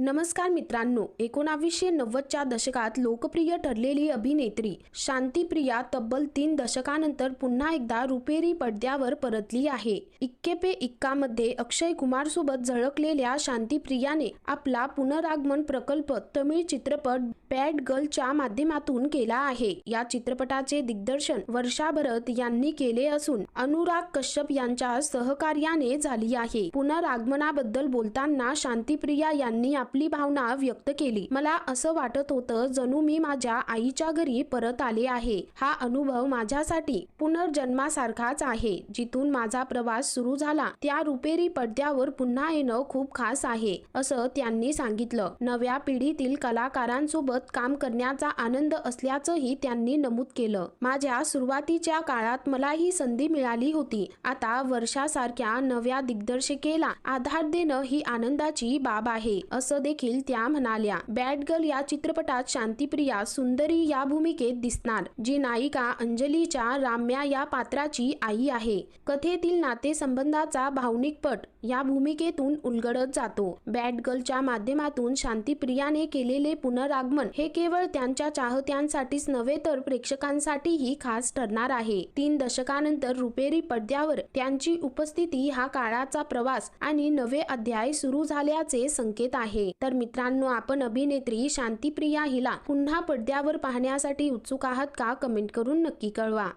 नमस्कार मित्रांनो एकोणावीसशे नव्वदच्या दशकात लोकप्रिय ठरलेली अभिनेत्री शांतीप्रिया तब्बल तीन दशकानंतर पुन्हा एकदा रुपेरी पडद्यावर परतली आहे. इक्के पे इक्कामध्ये अक्षय कुमार सोबत झळकलेल्या शांतीप्रियाने आपला पुनरागमन प्रकल्प तमिळ चित्रपट बॅड गर्लच्या माध्यमातून केला आहे. या चित्रपटाचे दिग्दर्शन वर्षा भरत यांनी केले असून अनुराग कश्यप यांच्या सहकार्याने झाली आहे. पुनरागमनाबद्दल बोलताना शांतीप्रिया यांनी आपली भावना व्यक्त केली. मला असं वाटत होतं जणू मी माझ्या आईच्या घरी परत आले आहे. हा अनुभव माझ्यासाठी पुनर्जन्मासारखाच आहे. जिथून माझा प्रवास सुरू झाला त्या रुपेरी पडद्यावर पुन्हा येणं खूप खास आहे असं त्यांनी सांगितलं. नव्या पिढीतील कलाकारांसोबत काम करण्याचा आनंद असल्याचंही त्यांनी नमूद केलं. माझ्या सुरुवातीच्या काळात मला ही संधी मिळाली होती. आता वर्षासारख्या नव्या दिग्दर्शिकेला आधार देणं ही आनंदाची बाब आहे असं देखील त्या म्हणाल्या बॅड गर्ल या चित्रपटात शांतीप्रिया सुंदरी या भूमिकेत दिसणार जी नायिका अंजलीच्या राम्या या पात्राची आई आहे. कथेतील नातेसंबंधाचा भावनिक पट या भूमिकेतून उलगडत जातो. बॅड गर्लच्या माध्यमातून शांतीप्रियाने केलेले पुनरागमन हे केवळ त्यांच्या चाहत्यांसाठीच नव्हे तर प्रेक्षकांसाठीही खास ठरणार आहे. तीन दशकानंतर रुपेरी पडद्यावर त्यांची उपस्थिती हा काळाचा प्रवास आणि नवे अध्याय सुरू झाल्याचे संकेत आहे. आहे तर मित्रांनो आपण अभिनेत्री शांतीप्रिया हिला पुन्हा पडद्यावर पाहण्यासाठी उत्सुक आहात का? कमेंट करून नक्की कळवा.